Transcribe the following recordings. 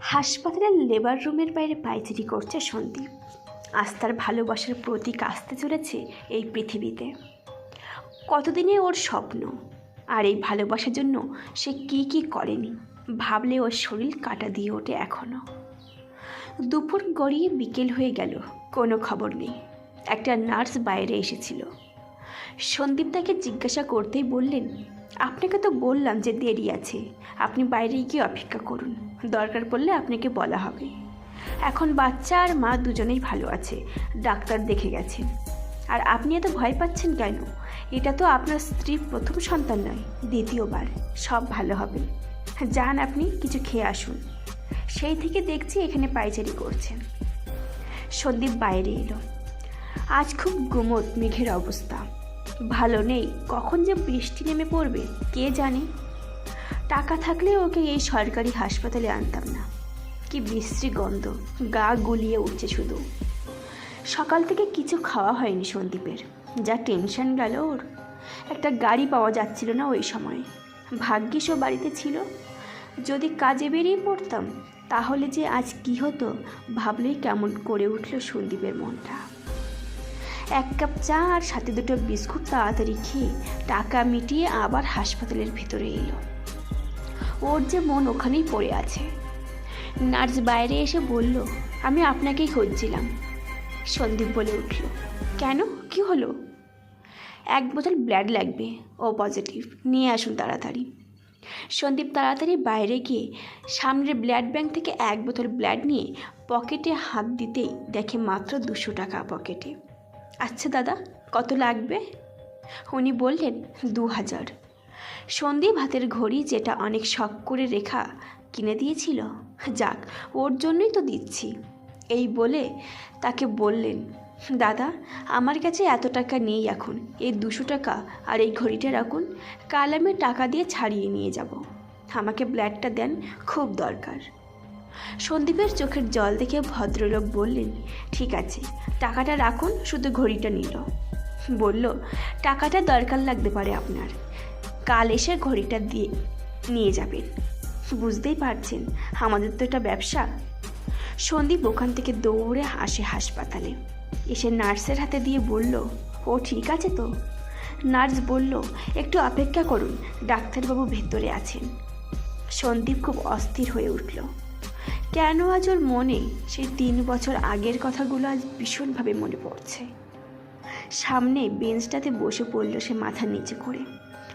হাসপাতালের লেবার রুমের বাইরে পাইচারি করছে সন্দীপ। আজ তার ভালোবাসার প্রতীক আসতে চলেছে এই পৃথিবীতে। কতদিনে ওর স্বপ্ন? আর এই ভালোবাসার জন্য সে কি কি করেনি? ভাবলে ওর শরীর কাটা দিয়ে ওঠে এখনও দুপুর গড়িয়ে বিকেল হয়ে গেল, কোনো খবর নেই। একটা নার্স বাইরে এসেছিল। সন্দীপ তাকে জিজ্ঞাসা করতেই বললেন আপনাকে তো বললাম যে দেরি আছে। আপনি বাইরে গিয়ে অপেক্ষা করুন। দরকার পড়লে আপনাকে বলা হবে। এখন বাচ্চা আর মা দুজনেই ভালো আছে। ডাক্তার দেখে গেছেন। আর আপনি এত ভয় পাচ্ছেন কেন? এটা তো আপনার স্ত্রীর প্রথম সন্তান নয়, দ্বিতীয়বার। সব ভালো হবে। যান আপনি, কিছু খেয়ে আসুন। সেই থেকে দেখছি এখানে পাইচারি করছেন। সন্দীপ বাইরে এলো। আজ খুব গুমট মেঘের অবস্থা। ভালো নেই। কখন যে বৃষ্টি নেমে পড়বে, কে জানে? টাকা থাকলে ওকে এই সরকারি হাসপাতালে আনতাম না। কি বিশ্রী গন্ধ, গা গুলিয়ে উঠছে শুধু। সকাল থেকে কিছু খাওয়া হয়নি সন্দীপের। যা টেনশন গেল ওর। একটা গাড়ি পাওয়া যাচ্ছিল না ওই সময়। ভাগ্যিস ও বাড়িতে ছিল। যদি কাজে বেরিয়ে পড়তাম, তাহলে যে আজ কি হতো, ভাবলেই কেমন করে উঠল সন্দীপের মনটা। এক কাপ চা আর সাথে দুটো বিস্কুট তাড়াতাড়ি খেয়ে টাকা মিটিয়ে আবার হাসপাতালের ভেতরে এলো। ওর যে মন ওখানেই পড়ে আছে। নার্স বাইরে এসে বলল, আমি আপনাকেই খুঁজছিলাম। সন্দীপ বলে উঠল, কেন? কি হলো? এক বোতল ব্লাড লাগবে, ও পজিটিভ। নিয়ে আসুন তাড়াতাড়ি। সন্দীপ তাড়াতাড়ি বাইরে গিয়ে সামনের ব্লাড ব্যাংক থেকে এক বোতল ব্লাড নিয়ে পকেটে হাত দিতেই দেখে মাত্র দুশো টাকা পকেটে। আচ্ছা দাদা, কত লাগবে? উনি বললেন দু হাজার সন্দীপ হাতের ঘড়ি যেটা অনেক শখ করে রেখা কিনে দিয়েছিল। যাক, ওর জন্যই তো দিচ্ছি। এই বলে তাকে বললেন, দাদা, আমার কাছে এত টাকা নেই এখন, এই দুশো টাকা আর এই ঘড়িটা রাখুন, কাল আমি টাকা দিয়ে ছাড়িয়ে নিয়ে যাব। আমাকে ব্ল্যাডটা দেন, খুব দরকার। সন্দীপের চোখের জল দেখে ভদ্রলোক বললেন, ঠিক আছে, টাকাটা রাখুন, শুধু ঘড়িটা নিল। বলল, টাকাটা দরকার লাগতে পারে আপনার। কাল এসে ঘড়িটা দিয়ে নিয়ে যাবেন। বুঝতেই পারছেন, আমাদের তো এটা ব্যবসা। সন্দীপ ওখান থেকে দৌড়ে আসে হাসপাতালে। এসে নার্সের হাতে দিয়ে বলল, ও ঠিক আছে তো? নার্স বলল, একটু অপেক্ষা করুন, ডাক্তারবাবু ভেতরে আছেন। সন্দীপ খুব অস্থির হয়ে উঠল। কেন আজ ওর মনে সেই তিন বছর আগের কথাগুলো আজ ভীষণভাবে মনে পড়ছে? সামনে বেঞ্চটাতে বসে পড়ল সে মাথা নিচে করে।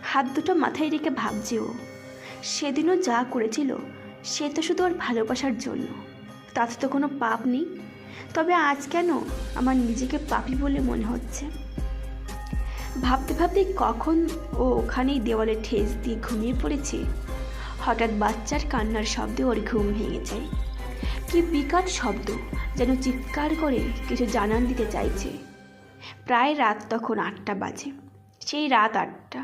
হাত দুটো মাথায় রেখে ভাবছে ও। সেদিনও যা করেছিল, সে তো শুধু ওর ভালোবাসার জন্য। তাতে তো কোনো পাপ নেই। তবে আজ কেন আমার নিজেকে পাপি বলে মনে হচ্ছে? ভাবতে ভাবতে কখন ও ওখানেই দেওয়ালে ঠেস দিয়ে ঘুমিয়ে পড়েছে? হঠাৎ বাচ্চার কান্নার শব্দে ওর ঘুম ভেঙে যায় কি বিকট শব্দ যেন চিৎকার করে কিছু জানান দিতে চাইছে। প্রায় রাত তখন আটটা বাজে, সেই রাত আটটা।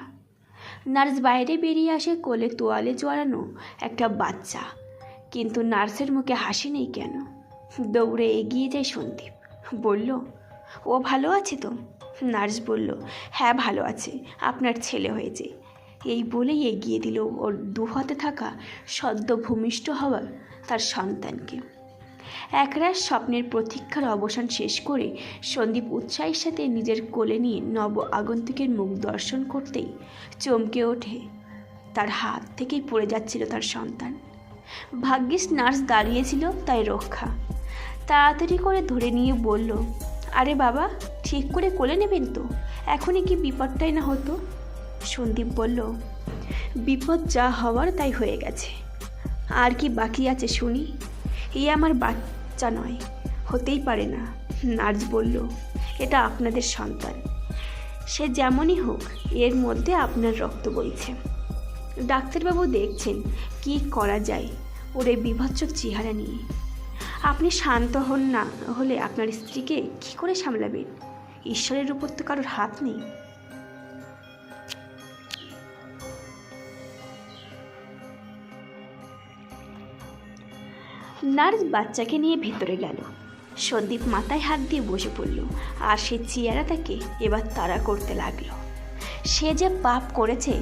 নার্স বাইরে বেরিয়ে আসে কোলে তোয়ালে জড়ানো একটা বাচ্চা, কিন্তু নার্সের মুখে হাসি নেই কেন? দৌড়ে এগিয়ে যায় সন্দীপ, বলল, ও ভালো আছে তো? নার্স বলল হ্যাঁ ভালো আছে, আপনার ছেলে হয়েছে। এই বলেই এগিয়ে দিল ওর দুহাতে থাকা সদ্য ভূমিষ্ঠ হওয়া তার সন্তানকে। একরাশ স্বপ্নের প্রতীক্ষার অবসান শেষ করে সন্দীপ উৎসাহের সাথে নিজের কোলে নিয়ে নব আগন্তুকের মুখ দর্শন করতেই চমকে ওঠে। তার হাত থেকেই পড়ে যাচ্ছিল তার সন্তান। ভাগ্যিস নার্স দাঁড়িয়েছিল তাই রক্ষা। তাড়াতাড়ি করে ধরে নিয়ে বলল, আরে বাবা, ঠিক করে কোলে নেবেন তো, এখনই কি বিপদটাই না হতো? সন্দীপ বলল, বিপদ যা হওয়ার তাই হয়ে গেছে। আর কি বাকি আছে শুনি। এই আমার বাচ্চা নয়, হতেই পারে না নার্স বলল। এটা আপনাদের সন্তান। সে যেমনই হোক, এর মধ্যে আপনার রক্ত বইছে। ডাক্তারবাবু দেখছেন কি করা যায় ওর এই বিভৎস চেহারা নিয়ে। আপনি শান্ত হন না হলে আপনার স্ত্রীকে কি করে সামলাবেন? ঈশ্বরের উপর তো কারোর হাত নেই। নার্স বাচ্চাকে নিয়ে ভেতরে গেল। সন্দীপ মাথায় হাত দিয়ে বসে পড়ল আর সে চেয়ারা তাকে এবার তাড়া করতে লাগল। সে যে পাপ করেছে,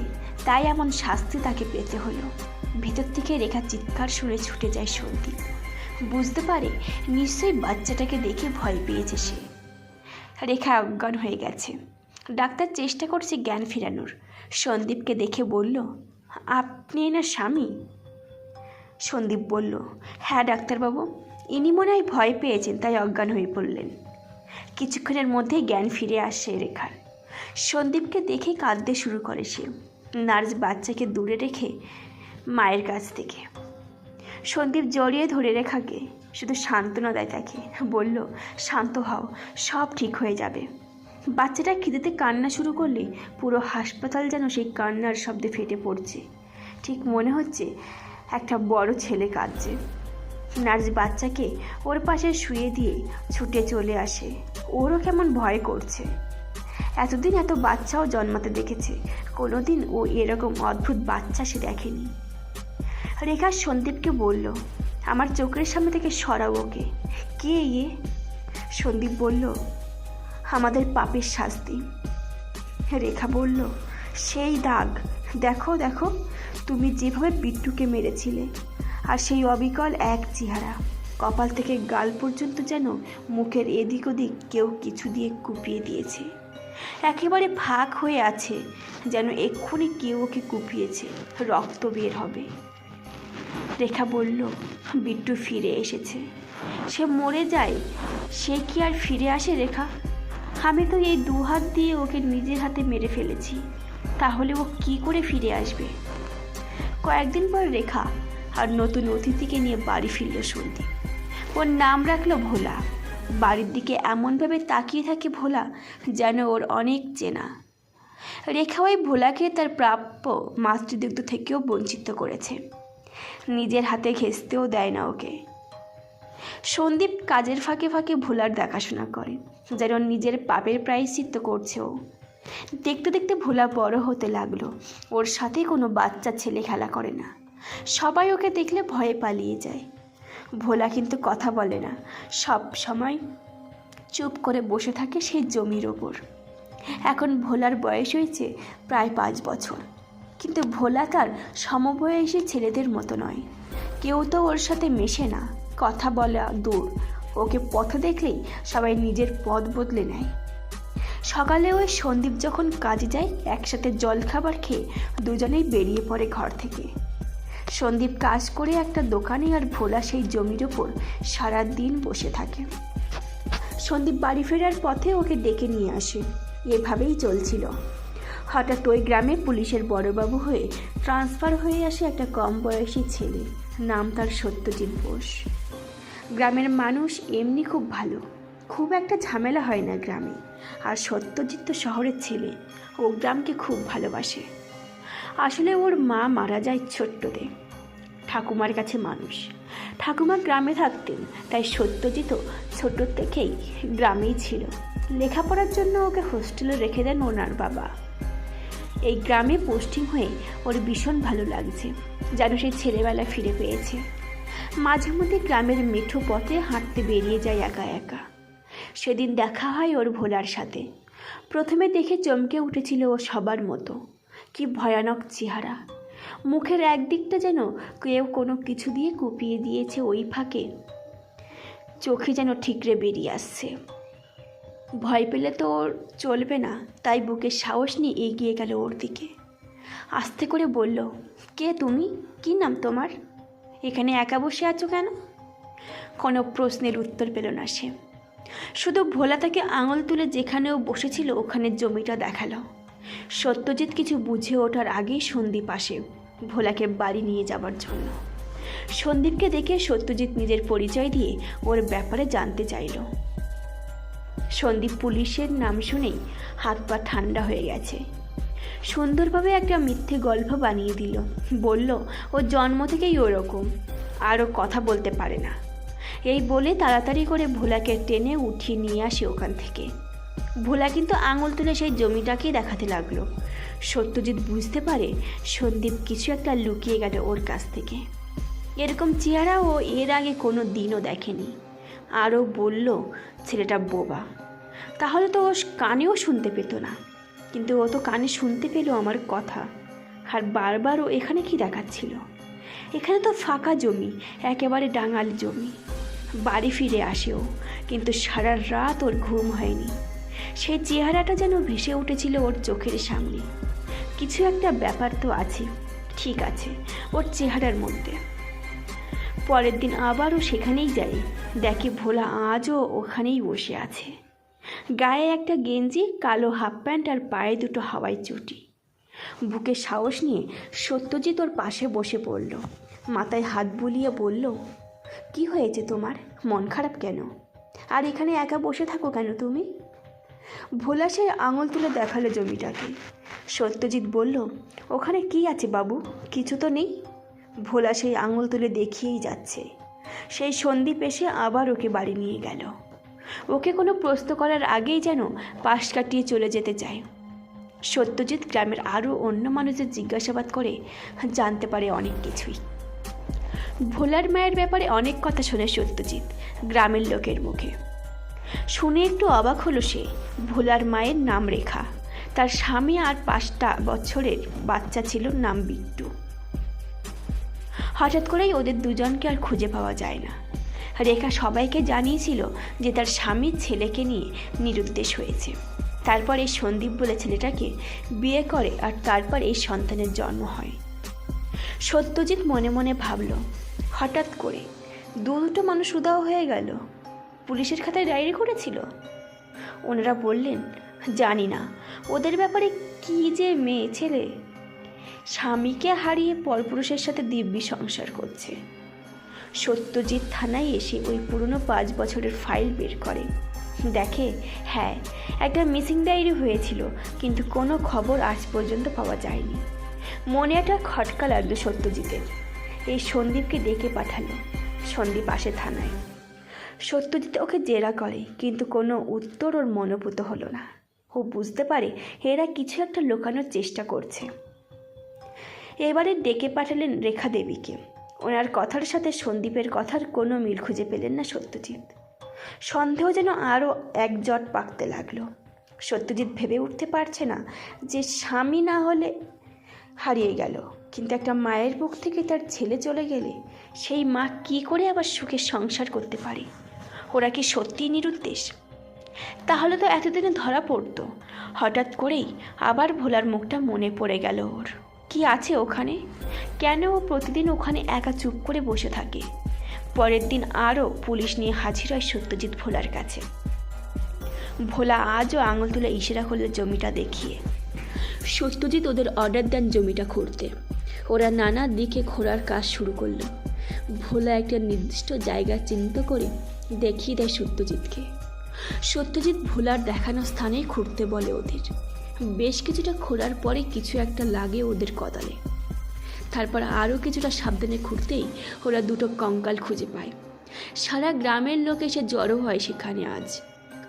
তাই এমন শাস্তি তাকে পেতে হলো। ভেতর থেকে রেখা চিৎকার শুনে ছুটে যায় সন্দীপ। বুঝতে পারে নিশ্চয়ই বাচ্চাটাকে দেখে ভয় পেয়েছে সে। রেখা অজ্ঞান হয়ে গেছে। ডাক্তার চেষ্টা করছে জ্ঞান ফেরানোর। সন্দীপকে দেখে বলল, আপনি এনার স্বামী? সন্দীপ বলল হ্যাঁ ডাক্তারবাবু। ইনি মনে হয় ভয় পেয়েছেন, তাই অজ্ঞান হয়ে পড়লেন। কিছুক্ষণের মধ্যেই জ্ঞান ফিরে আসে রেখার। সন্দীপকে দেখে কাঁদতে শুরু করে সে। নার্স বাচ্চাকে দূরে রেখে মায়ের কাছ থেকে। সন্দীপ জড়িয়ে ধরে রেখাকে, শুধু সান্ত্বনা দেয় তাকে। বলল, শান্ত হও, সব ঠিক হয়ে যাবে। বাচ্চাটা খিদেতে কান্না শুরু করলে পুরো হাসপাতাল যেন সেই কান্নার শব্দে ফেটে পড়ছে। ঠিক মনে হচ্ছে একটা বড় ছেলে কাঁদছে। নার্স বাচ্চাকে ওর পাশে শুয়ে দিয়ে ছুটে চলে আসে। ওরও কেমন ভয় করছে। এতদিন এত বাচ্চাও জন্মাতে দেখেছে, কোনোদিন ও এরকম অদ্ভুত বাচ্চা সে দেখেনি। রেখা সন্দীপকে বলল, আমার চোখের সামনে থেকে সরাও ওকে। কে ইয়ে সন্দীপ বলল, আমাদের পাপের শাস্তি। রেখা বলল, সেই দাগ। দেখো দেখো। তুমি যেভাবে বিট্টুকে মেরেছিলে, আর সেই অবিকল এক চেহারা। কপাল থেকে গাল পর্যন্ত যেন মুখের এদিক ওদিক কেউ কিছু দিয়ে কুপিয়ে দিয়েছে। একেবারে ফাঁক হয়ে আছে যেন এক্ষুনি কেউ ওকে কুপিয়েছে, রক্ত বের হবে। রেখা বলল, বিট্টু ফিরে এসেছে। সে মরে যায়, সে কি আর ফিরে আসে রেখা? আমি তো এই দু হাত দিয়ে ওকে নিজের হাতে মেরে ফেলেছি। তাহলে ও কি করে ফিরে আসবে? কয়েকদিন পর রেখা আর নতুন অতিথিকে নিয়ে বাড়ি ফিরল সন্দীপ ওর নাম রাখল ভোলা। বাড়ির দিকে এমনভাবে তাকিয়ে থাকে ভোলা যেন ওর অনেক চেনা। রেখা ওই ভোলাকে তার প্রাপ্য মাতৃদুগ্ধ থেকেও বঞ্চিত করেছে। নিজের হাতে ঘেঁচতেও দেয় না ওকে। সন্দীপ কাজের ফাঁকে ফাঁকে ভোলার দেখাশোনা করে, যেন নিজের পাপের প্রায়শ্চিত্ত করছে ও। দেখতে দেখতে ভোলা বড় হতে লাগল। ওর সাথে কোনো বাচ্চা ছেলে খেলা করে না। সবাই ওকে দেখলে ভয়ে পালিয়ে যায়। ভোলা কিন্তু কথা বলে না। সব সময় চুপ করে বসে থাকে সেই জমির ওপর। এখন ভোলার বয়স হয়েছে প্রায় পাঁচ বছর। কিন্তু ভোলা তার সমবয়সী ছেলেদের মতো নয়। কেউ তো ওর সাথে মেশে না। কথা বলা দূর। ওকে পথ দেখলেই সবাই নিজের পথ বদলে নেয়। সকালে ওই সন্দীপ যখন কাজে যায়, একসাথে জল খাবার খেয়ে দুজনেই বেরিয়ে পড়ে ঘর থেকে। সন্দীপ কাজ করে একটা দোকানে আর ভোলা সেই জমির ওপর সারা দিন বসে থাকে। সন্দীপ বাড়ি ফেরার পথে ওকে ডেকে নিয়ে আসে। এভাবেই চলছিল। হঠাৎ ওই গ্রামে পুলিশের বড়বাবু হয়ে ট্রান্সফার হয়ে আসে একটা কম বয়সী ছেলে। নাম তার সত্যজিৎ বোস। গ্রামের মানুষ এমনি খুব ভালো। খুব একটা ঝামেলা হয় না গ্রামে। আর সত্যজিৎ তো শহরের ছেলে ও গ্রামকে খুব ভালোবাসে। আসলে ওর মা মারা যায় ছোট্টতে ঠাকুমার কাছে মানুষ। ঠাকুমা গ্রামে থাকতেন, তাই সত্যজিৎও ছোট থেকেই গ্রামেই ছিল। লেখাপড়ার জন্য ওকে হোস্টেলে রেখে দেন ওনার বাবা। এই গ্রামে পোস্টিং হয়ে ওর ভীষণ ভালো লাগছে, যেন সেই ছেলেবেলা ফিরে পেয়েছে। মাঝে মধ্যে গ্রামের মেঠো পথে হাঁটতে বেরিয়ে যায় একা একা। সেদিন দেখা হয় ওর ভোলার সাথে। প্রথমে দেখে চমকে উঠেছিল ও সবার মতো। কি ভয়ানক চেহারা। মুখের একদিকটা যেন কেউ কোনো কিছু দিয়ে কুপিয়ে দিয়েছে ওই ফাঁকে। চোখে যেন ঠিকরে বেরিয়ে আসছে। ভয় পেলে তো ওর চলবে না, তাই বুকে সাহস নিয়ে এগিয়ে গেল ওর দিকে। আস্তে করে বলল, কে তুমি? কি নাম তোমার? এখানে একা বসে আছো কেন? কোনো প্রশ্নের উত্তর পেল না সে। শুধু ভোলা তাকে আঙুল তুলে যেখানেও বসেছিল, ওখানে জমিটা দেখাল। সত্যজিৎ কিছু বুঝে ওঠার আগেই সন্দীপ আসে ভোলাকে বাড়ি নিয়ে যাবার জন্য। সন্দীপকে দেখে সত্যজিৎ নিজের পরিচয় দিয়ে ওর ব্যাপারে জানতে চাইল। সন্দীপ পুলিশের নাম শুনেই হাত পা ঠান্ডা হয়ে গেছে। সুন্দরভাবে একটা মিথ্যে গল্প বানিয়ে দিল। বলল, ও জন্ম থেকেই ওরকম, আরও কথা বলতে পারে না। এই বলে তাড়াতাড়ি করে ভোলাকে টেনে উঠিয়ে নিয়ে আসে ওখান থেকে। ভোলা কিন্তু আঙুল তুলে সেই জমিটাকেই দেখাতে লাগল। সত্যজিৎ বুঝতে পারে সন্দীপ কিছু একটা লুকিয়ে গেল ওর কাছ থেকে। এরকম চেহারা ও এর আগে কোনো দিনও দেখেনি। আরও বলল, ছেলেটা বোবা। তাহলে তো ও কানেও শুনতে পেত না। কিন্তু ও তো কানে শুনতে পেল আমার কথা। আর বারবার ও এখানে কি দেখাচ্ছিল? এখানে তো ফাঁকা জমি, একেবারে ডাঙাল জমি। বাড়ি ফিরে আসেও। কিন্তু সারা রাত ওর ঘুম হয়নি। সেই চেহারাটা যেন ভেসে উঠেছিল ওর চোখের সামনে। কিছু একটা ব্যাপার তো আছে, ঠিক আছে, ওর চেহারার মধ্যে। পরের দিন আবারও সেখানেই যায়। দেখে ভোলা আজও ওখানেই বসে আছে। গায়ে একটা গেঞ্জি, কালো হাফ প্যান্ট আর পায়ে দুটো হাওয়াই চুটি। বুকে সাহস নিয়ে সত্যজিৎ ওর পাশে বসে পড়ল। মাথায় হাত বুলিয়ে বলল কি হয়েছে তোমার? মন খারাপ কেন? আর এখানে একা বসে থাকো কেন তুমি? ভোলা সে আঙুল তুলে দেখাল জমিটাকে। সত্যজিৎ বলল, ওখানে কি আছে বাবু? কিছু তো নেই? ভোলা সেই আঙুল তুলে দেখিয়েই যাচ্ছে। সেই সন্দীপ এসে আবার ওকে বাড়ি নিয়ে গেল। ওকে কোনো প্রশ্ন করার আগেই যেন পাশ কাটিয়ে চলে যেতে চায়। সত্যজিৎ গ্রামের আরও অন্য মানুষের জিজ্ঞাসাবাদ করে জানতে পারে অনেক কিছুই। ভোলার মায়ের ব্যাপারে অনেক কথা শোনে সত্যজিৎ, গ্রামের লোকের মুখে। শুনে একটু অবাক হলো সে, ভোলার মায়ের নাম রেখা। তার স্বামী আর পাঁচটা বছরের বাচ্চা ছিল নাম বিট্টু। হঠাৎ করেই ওদের দুজনকে আর খুঁজে পাওয়া যায় না। রেখা সবাইকে জানিয়েছিল যে তার স্বামীর ছেলেকে নিয়ে নিরুদ্দেশ হয়েছে। তারপর এই সন্দীপ বলে ছেলেটাকে বিয়ে করে আর তারপর এই সন্তানের জন্ম হয়। সত্যজিৎ মনে মনে ভাবল হঠাৎ করে দু দুটো মানুষ উদাও হয়ে গেল। পুলিশের খাতায় ডায়েরি করেছিল। ওনারা বললেন, জানি না, ওদের ব্যাপারে কি যে মেয়ে ছেলে। স্বামীকে হারিয়ে পরপুরুষের সাথে দিব্যি সংসার করছে। সত্যজিৎ থানায় এসে ওই পুরনো পাঁচ বছরের ফাইল বের করে। দেখে হ্যাঁ একটা মিসিং ডায়েরি হয়েছিল, কিন্তু কোনো খবর আজ পর্যন্ত পাওয়া যায়নি। মনে একটা খটকা লাগল সত্যজিতের। এই সন্দীপকে ডেকে পাঠালো, সন্দীপ আসে থানায়। সত্যজিৎ ওকে জেরা করে, কিন্তু কোনো উত্তর ওর মনোভূত হলো না। ও বুঝতে পারে এরা কিছু একটা লুকানোর চেষ্টা করছে। এবারে ডেকে পাঠালেন রেখা দেবীকে। ওনার কথার সাথে সন্দীপের কথার কোনো মিল খুঁজে পেলেন না সত্যজিৎ। সন্দেহ যেন আরও এক জট পাকতে লাগল। সত্যজিৎ ভেবে উঠতে পারছে না যে স্বামী না হলে হারিয়ে গেল। কিন্তু একটা মায়ের বুক থেকে তার ছেলে চলে গেলে সেই মা কি করে আবার সুখে সংসার করতে পারে? ওরা কি সত্যিই নিরুদ্দেশ? তাহলে তো এতদিনে ধরা পড়তো। হঠাৎ করেই আবার ভোলার মুখটা মনে পড়ে গেল ওর। কি আছে ওখানে? কেন ও প্রতিদিন ওখানে একা চুপ করে বসে থাকে? পরের দিন আরও পুলিশ নিয়ে হাজির হয় সত্যজিৎ ভোলার কাছে। ভোলা আজও আঙুল তুলে ইশারা করল জমিটা দেখিয়ে। সত্যজিৎ ওদের অর্ডার দেন জমিটা খুঁড়তে। ওরা নানা দিকে খোঁড়ার কাজ শুরু করল। ভোলা একটা নির্দিষ্ট জায়গা চিহ্নিত করে দেখিয়ে দেয় সত্যজিৎকে। সত্যজিৎ ভোলার দেখানো স্থানেই খুঁড়তে বলে ওদের। বেশ কিছুটা খোঁড়ার পরে কিছু একটা লাগে ওদের কদালে। তারপর আরও কিছুটা সাবধানে খুঁড়তেই ওরা দুটো কঙ্কাল খুঁজে পায়। সারা গ্রামের লোক এসে জড়ো হয় সেখানে আজ।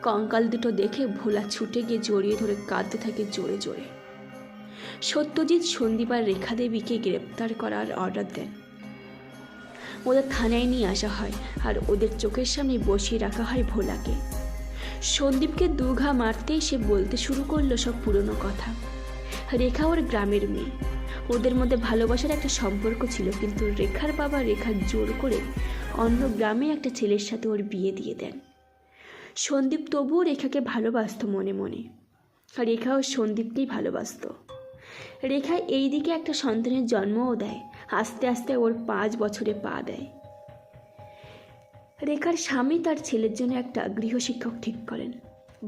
কঙ্কাল দুটো দেখে ভোলা ছুটে গিয়ে জড়িয়ে ধরে কাঁদতে থাকে জোরে জোরে। সত্যজিৎ সন্দীপ আর রেখা দেবীকে গ্রেপ্তার করার অর্ডার দেন। ওদের থানায় নিয়ে আসা হয় আর ওদের চোখের সামনে বসিয়ে রাখা হয় ভোলাকে। সন্দীপকে দুঘা মারতেই সে বলতে শুরু করল সব পুরনো কথা। রেখা ওর গ্রামের মেয়ে। ওদের মধ্যে ভালোবাসার একটা সম্পর্ক ছিল, কিন্তু রেখার বাবা রেখা জোর করে অন্য গ্রামে একটা ছেলের সাথে ওর বিয়ে দিয়ে দেন। সন্দীপ তবুও রেখাকে ভালোবাসত মনে মনে। রেখা রেখাও সন্দীপকেই ভালোবাসত। রেখা এই দিকে একটা সন্তানের জন্মও দেয়। আস্তে আস্তে ওর পাঁচ বছরে পা দেয়। রেখার স্বামী তার ছেলের জন্য একটা গৃহশিক্ষক ঠিক করেন।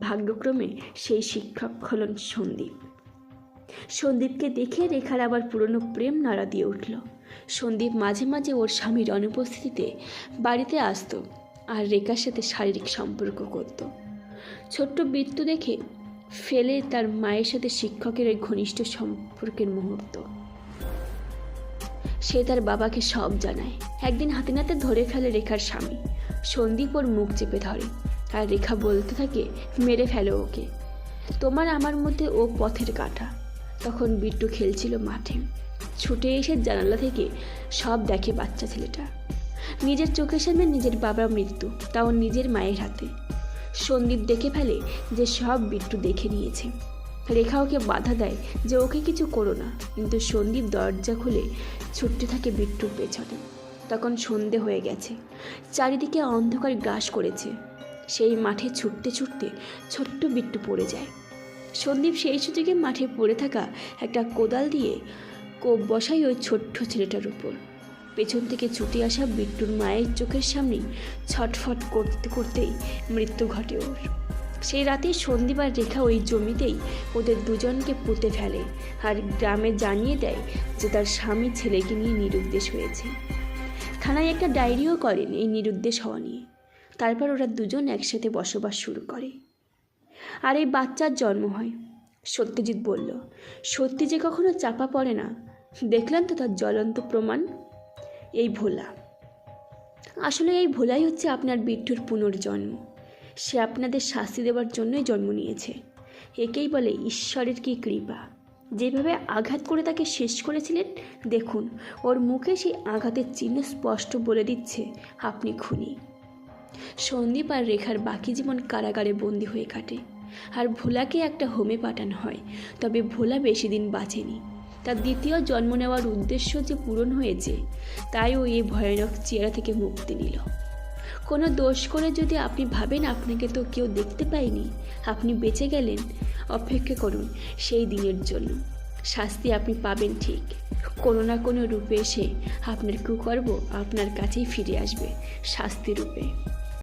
ভাগ্যক্রমে সেই শিক্ষক হলেন সন্দীপ। সন্দীপকে দেখে রেখার আবার পুরনো প্রেম নাড়া দিয়ে উঠল। সন্দীপ মাঝে মাঝে ওর স্বামীর অনুপস্থিতিতে বাড়িতে আসতো আর রেখার সাথে শারীরিক সম্পর্ক করত। ছোট্ট বৃত্ত দেখে ফেলে তার মায়ের সাথে শিক্ষকের ওই ঘনিষ্ঠ সম্পর্কের মুহূর্ত। সে তার বাবাকে সব জানায়। একদিন হাতে নাতে ধরে ফেলে রেখার স্বামী। সন্দীপ ওর মুখ চেপে ধরে। আর রেখা বলতে থাকে, মেরে ফেলো ওকে। তোমার আমার মধ্যে ও পথের কাটা। তখন বিট্টু খেলছিল মাঠে। ছুটে এসে জানালা থেকে সব দেখে বাচ্চা ছেলেটা। নিজের চোখের সামনে নিজের বাবার মৃত্যু, তাও নিজের মায়ের হাতে। সন্দীপ দেখে ফেলে যে সব বিট্টু দেখে নিয়েছে। রেখা ওকে বাধা দেয় যে ওকে কিছু করো না, কিন্তু সন্দীপ দরজা খুলে ছুটতে থাকে বিট্টুর পেছনে। তখন সন্ধে হয়ে গেছে। চারিদিকে অন্ধকার গ্রাস করেছে। সেই মাঠে ছুটতে ছুটতে ছোট্ট বিট্টু পড়ে যায়। সন্দীপ সেই সুযোগে মাঠে পড়ে থাকা একটা কোদাল দিয়ে কোপ বসাই ওই ছোট্ট ছেলেটার উপর। পেছন থেকে ছুটে আসা বিট্টুর মায়ের চোখের সামনে ছটফট করতে করতেই মৃত্যু ঘটে ওর। সেই রাতে সন্ধিবার রেখা ওই জমিতেই ওদের দুজনকে পুঁতে ফেলে আর গ্রামে জানিয়ে দেয় যে তার স্বামী ছেলেকে নিয়ে নিরুদ্দেশ হয়েছে। থানায় একটা ডায়েরিও করেন এই নিরুদ্দেশ হওয়া নিয়ে। তারপর ওরা দুজন একসাথে বসবাস শুরু করে। আর এই বাচ্চার জন্ম হয়। সত্যজিৎ বলল, সত্যি যে কখনো চাপা পড়ে না। দেখলেন তো তার জ্বলন্ত প্রমাণ। এই ভোলা। আসলে এই ভোলাই হচ্ছে আপনার বিট্টুর পুনর্জন্ম। সে আপনাদের শাস্তি দেওয়ার জন্যই জন্ম নিয়েছে। একেই বলে ঈশ্বরের কি কৃপা। যেভাবে আঘাত করে তাকে শেষ করেছিলেন, দেখুন, ওর মুখে সেই আঘাতের চিহ্ন স্পষ্ট বলে দিচ্ছে আপনি খুনি। সন্দীপ আর রেখার বাকি জীবন কারাগারে বন্দি হয়ে কাটে। আর ভোলাকে একটা হোমে পাঠানো হয়, তবে ভোলা বেশি দিন বাঁচেনি। তার দ্বিতীয় জন্ম নেওয়ার উদ্দেশ্য যে পূরণ হয়েছে, তাই ও এই ভয়ানক চেহারা থেকে মুক্তি নিল। কোনো দোষ করে যদি আপনি ভাবেন আপনাকে তো কেউ দেখতে পায়নি, আপনি বেঁচে গেলেন, অপেক্ষা করুন সেই দিনের জন্য। শাস্তি আপনি পাবেন ঠিক। কোনো না কোনো রূপে এসে আপনার কুকর্ম আপনার কাছেই ফিরে আসবে, শাস্তি রূপে।